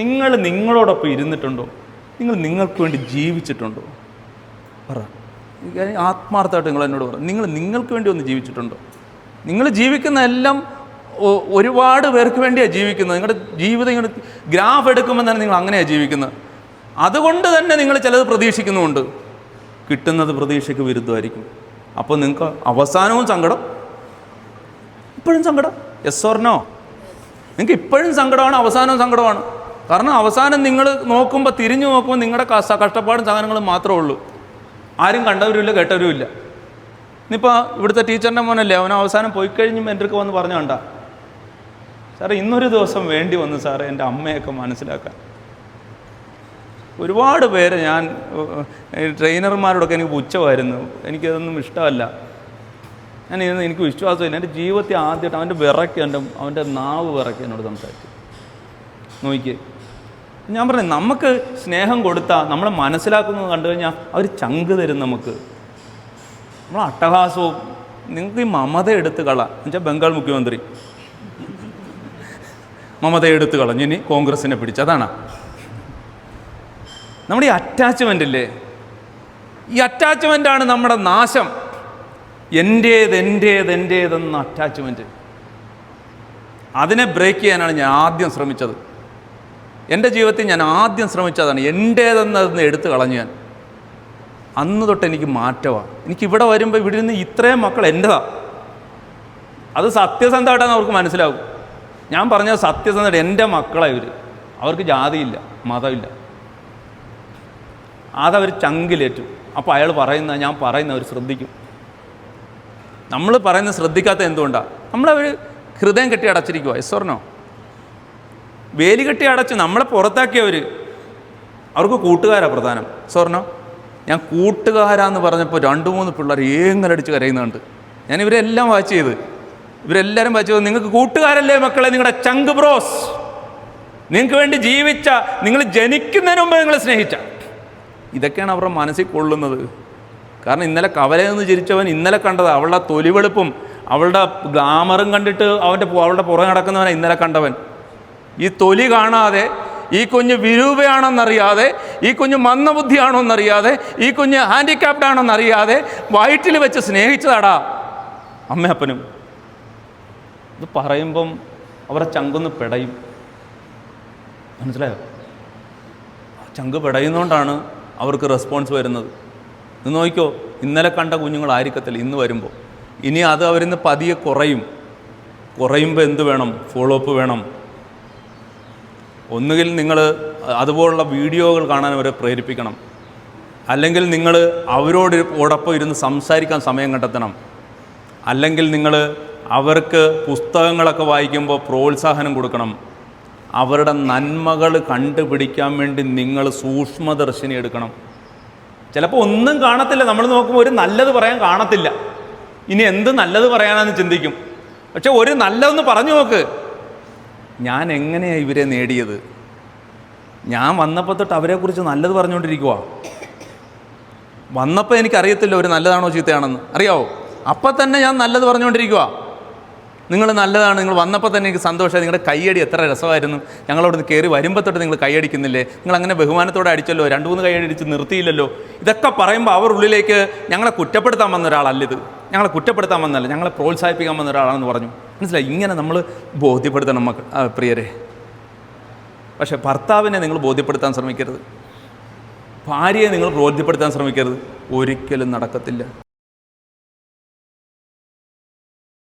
നിങ്ങൾ നിങ്ങളോടൊപ്പം ഇരുന്നിട്ടുണ്ടോ? നിങ്ങൾ നിങ്ങൾക്ക് വേണ്ടി ജീവിച്ചിട്ടുണ്ടോ? പറ. ആത്മാർത്ഥമായിട്ട് നിങ്ങൾ എന്നോട് പറ. നിങ്ങൾ നിങ്ങൾക്ക് വേണ്ടി ഒന്ന് ജീവിച്ചിട്ടുണ്ടോ? നിങ്ങൾ ജീവിക്കുന്ന എല്ലാം ഒരുപാട് പേർക്ക് വേണ്ടിയാണ് ജീവിക്കുന്നത്. നിങ്ങളുടെ ജീവിതം ഇങ്ങനെ ഗ്രാഫ് എടുക്കുമ്പോൾ തന്നെ നിങ്ങൾ അങ്ങനെയാണ് ജീവിക്കുന്നത്. അതുകൊണ്ട് തന്നെ നിങ്ങൾ ചിലത് പ്രതീക്ഷിക്കുന്നുമുണ്ട്. കിട്ടുന്നത് പ്രതീക്ഷയ്ക്ക് വിരുദ്ധമായിരിക്കും. അപ്പോൾ നിങ്ങൾക്ക് അവസാനവും സങ്കടം? ഇപ്പോഴും സങ്കടം? എസ് ഓർനോ നിങ്ങൾക്ക് ഇപ്പോഴും സങ്കടമാണ് അവസാനവും സങ്കടമാണ്. കാരണം അവസാനം നിങ്ങൾ നോക്കുമ്പോൾ തിരിഞ്ഞു നോക്കുമ്പോൾ നിങ്ങളുടെ കസ- കഷ്ടപ്പാടും സാധനങ്ങളും മാത്രമേ ഉള്ളൂ. ആരും കണ്ടവരുമില്ല കേട്ടവരുമില്ല. ഇന്നിപ്പോൾ ഇവിടുത്തെ ടീച്ചറിന്റെ മോനല്ലേ അവൻ അവസാനം പോയി കഴിഞ്ഞും എന്റെ അടുക്ക് വന്ന് പറഞ്ഞു കണ്ട. സാറേ ഇന്നൊരു ദിവസം വേണ്ടി വന്നു സാറേ എന്റെ അമ്മയൊക്കെ മനസ്സിലാക്കാൻ. ഒരുപാട് പേരെ ഞാൻ ട്രെയിനർമാരോടൊക്കെ എനിക്ക് പുച്ഛമായിരുന്നു. എനിക്കതൊന്നും ഇഷ്ടമല്ല. ഞാൻ ഇന്ന് എനിക്ക് വിശ്വാസമില്ല. എന്റെ ജീവിതത്തിൽ ആദ്യമായിട്ട് അവന്റെ വിറയ്ക്ക് എന്റെ അവന്റെ നാവ് വിറയ്ക്ക് എന്നോട് സംസാരിച്ചു. നോക്കിയേ. ഞാൻ പറഞ്ഞു നമുക്ക് സ്നേഹം കൊടുത്താൽ നമ്മളെ മനസ്സിലാക്കുന്നത് കണ്ടു കഴിഞ്ഞാൽ അവർ ചങ്ക് തരും നമുക്ക്. നമ്മൾ അട്ടഹാസവും നിങ്ങൾക്ക് ഈ മമത എടുത്ത് കള. എന്നുവെച്ചാൽ ബംഗാൾ മുഖ്യമന്ത്രി. മമത എടുത്ത് കളഞ്ഞ് ഇനി കോൺഗ്രസിനെ പിടിച്ച്. അതാണ്. നമ്മുടെ ഈ അറ്റാച്ച്മെന്റ് ഇല്ലേ? ഈ അറ്റാച്ച്മെന്റാണ് നമ്മുടെ നാശം. എന്റേത് എന്റേത് എന്റേതെന്ന അറ്റാച്ച്മെന്റ് അതിനെ ബ്രേക്ക് ചെയ്യാനാണ് ഞാൻ ആദ്യം ശ്രമിച്ചത്. എന്റെ ജീവിതത്തിൽ ഞാൻ ആദ്യം ശ്രമിച്ചതാണ് എന്റേതെന്നതെന്ന് എടുത്തു കളഞ്ഞു ഞാൻ. അന്ന് തൊട്ട് എനിക്ക് മാറ്റമാണ്. എനിക്ക് ഇവിടെ വരുമ്പോൾ ഇവിടെ നിന്ന് ഇത്രയും മക്കൾ എന്റെതാണ് അത് സത്യസന്ധമായിട്ടാണ് അവർക്ക് മനസ്സിലാവും ഞാൻ പറഞ്ഞത് സത്യസന്ധത എന്റെ മക്കളാണ് ഇവർ അവർക്ക് ജാതിയില്ല മതമില്ല. അതവർ ചങ്കിലേറ്റു. അപ്പോൾ അയാൾ പറയുന്ന ഞാൻ പറയുന്ന അവർ ശ്രദ്ധിക്കും. നമ്മൾ പറയുന്നത് ശ്രദ്ധിക്കാത്ത എന്തുകൊണ്ടാണ് നമ്മളവർ ഹൃദയം കെട്ടി അടച്ചിരിക്കുക യെസ് വേലി കെട്ടി അടച്ചു നമ്മളെ പുറത്താക്കിയവർ അവർക്ക് കൂട്ടുകാരാണ് പ്രധാനം. സ്വർണം ഞാൻ കൂട്ടുകാരാന്ന് പറഞ്ഞപ്പോൾ രണ്ട് മൂന്ന് പിള്ളേർ ഏങ്ങലടിച്ച് കരയുന്നുണ്ട്. ഞാൻ ഇവരെല്ലാം വാച്ച് ചെയ്ത്. ഇവരെല്ലാവരും വാച്ച് ചെയ്ത്. നിങ്ങൾക്ക് കൂട്ടുകാരല്ലേ മക്കളെ നിങ്ങളുടെ ചങ്ക് ബ്രോസ്? നിങ്ങൾക്ക് വേണ്ടി ജീവിച്ച നിങ്ങൾ ജനിക്കുന്നതിന് മുമ്പ് നിങ്ങളെ സ്നേഹിച്ച. ഇതൊക്കെയാണ് അവരുടെ മനസ്സിൽ കൊള്ളുന്നത്. കാരണം ഇന്നലെ കവലയിൽ നിന്ന് ചിരിച്ചവൻ ഇന്നലെ കണ്ടത് അവളുടെ തൊലിവെളുപ്പും അവളുടെ ഗ്ലാമറും കണ്ടിട്ട് അവന്റെ അവളുടെ പുറകെ നടക്കുന്നവനാണ് ഇന്നലെ കണ്ടവൻ. ഈ തൊലി കാണാതെ ഈ കുഞ്ഞ് വിരൂപയാണെന്നറിയാതെ ഈ കുഞ്ഞ് മന്ദബുദ്ധിയാണോന്നറിയാതെ ഈ കുഞ്ഞ് ഹാൻഡിക്യാപ്ഡ് ആണെന്നറിയാതെ വയറ്റിൽ വെച്ച് സ്നേഹിച്ചതാടാ അമ്മയപ്പനും ഇത് പറയുമ്പം അവരെ ചങ്കൊന്ന് പെടയും. മനസ്സിലായോ? ചങ്ക് പിടയുന്നതുകൊണ്ടാണ് അവർക്ക് റെസ്പോൺസ് വരുന്നത്. ഇത് നോക്കിക്കോ ഇന്നലെ കണ്ട കുഞ്ഞുങ്ങളായിരിക്കത്തില്ല ഇന്ന് വരുമ്പോൾ. ഇനി അത് അവരിന്ന് പതിയെ കുറയും. കുറയുമ്പോൾ എന്ത് വേണം? ഫോളോ അപ്പ് വേണം. ഒന്നുകിൽ നിങ്ങൾ അതുപോലുള്ള വീഡിയോകൾ കാണാൻ അവരെ പ്രേരിപ്പിക്കണം. അല്ലെങ്കിൽ നിങ്ങൾ അവരോട് ഓടൊപ്പം ഇരുന്ന് സംസാരിക്കാൻ സമയം കണ്ടെത്തണം. അല്ലെങ്കിൽ നിങ്ങൾ അവർക്ക് പുസ്തകങ്ങളൊക്കെ വായിക്കുമ്പോൾ പ്രോത്സാഹനം കൊടുക്കണം. അവരുടെ നന്മകൾ കണ്ടുപിടിക്കാൻ വേണ്ടി നിങ്ങൾ സൂക്ഷ്മദർശിനി എടുക്കണം. ചിലപ്പോൾ ഒന്നും കാണത്തില്ല. നമ്മൾ നോക്കുമ്പോൾ ഒരു നല്ലത് പറയാൻ കാണത്തില്ല. ഇനി എന്ത് നല്ലത് പറയാനാന്ന് ചിന്തിക്കും. പക്ഷെ ഒരു നല്ലതെന്ന് പറഞ്ഞു നോക്ക്. ഞാൻ എങ്ങനെയാണ് ഇവരെ നേടിയത്? ഞാൻ വന്നപ്പോൾ തൊട്ട് അവരെക്കുറിച്ച് നല്ലത് പറഞ്ഞുകൊണ്ടിരിക്കുക വന്നപ്പോൾ എനിക്കറിയത്തില്ല ഒരു നല്ലതാണോ ചീത്തയാണെന്ന്. അറിയാവോ? അപ്പം തന്നെ ഞാൻ നല്ലത് പറഞ്ഞുകൊണ്ടിരിക്കുക നിങ്ങൾ നല്ലതാണ് നിങ്ങൾ വന്നപ്പോൾ തന്നെ എനിക്ക് സന്തോഷമായി. നിങ്ങളുടെ കൈയടി എത്ര രസമായിരുന്നു. ഞങ്ങളവിടുന്ന് കയറി വരുമ്പോൾ തൊട്ട് നിങ്ങൾ കൈയടിക്കുന്നില്ലേ നിങ്ങൾ അങ്ങനെ ബഹുമാനത്തോടെ അടിച്ചല്ലോ രണ്ട് മൂന്ന് കൈയടി അടിച്ച് നിർത്തിയില്ലല്ലോ. ഇതൊക്കെ പറയുമ്പോൾ അവർ ഉള്ളിലേക്ക് ഞങ്ങളെ കുറ്റപ്പെടുത്താൻ വന്ന ഒരാളല്ല ഇത്. ഞങ്ങളെ കുറ്റപ്പെടുത്താൻ വന്നല്ല ഞങ്ങളെ പ്രോത്സാഹിപ്പിക്കാൻ വന്ന ഒരാളാണെന്ന് പറഞ്ഞു. മനസ്സിലായി? ഇങ്ങനെ നമ്മൾ ബോധ്യപ്പെടുത്തണം മക്കൾ പ്രിയരെ. പക്ഷെ ഭർത്താവിനെ നിങ്ങൾ ബോധ്യപ്പെടുത്താൻ ശ്രമിക്കരുത്. ഭാര്യയെ നിങ്ങൾ ബോധ്യപ്പെടുത്താൻ ശ്രമിക്കരുത്. ഒരിക്കലും നടക്കത്തില്ല.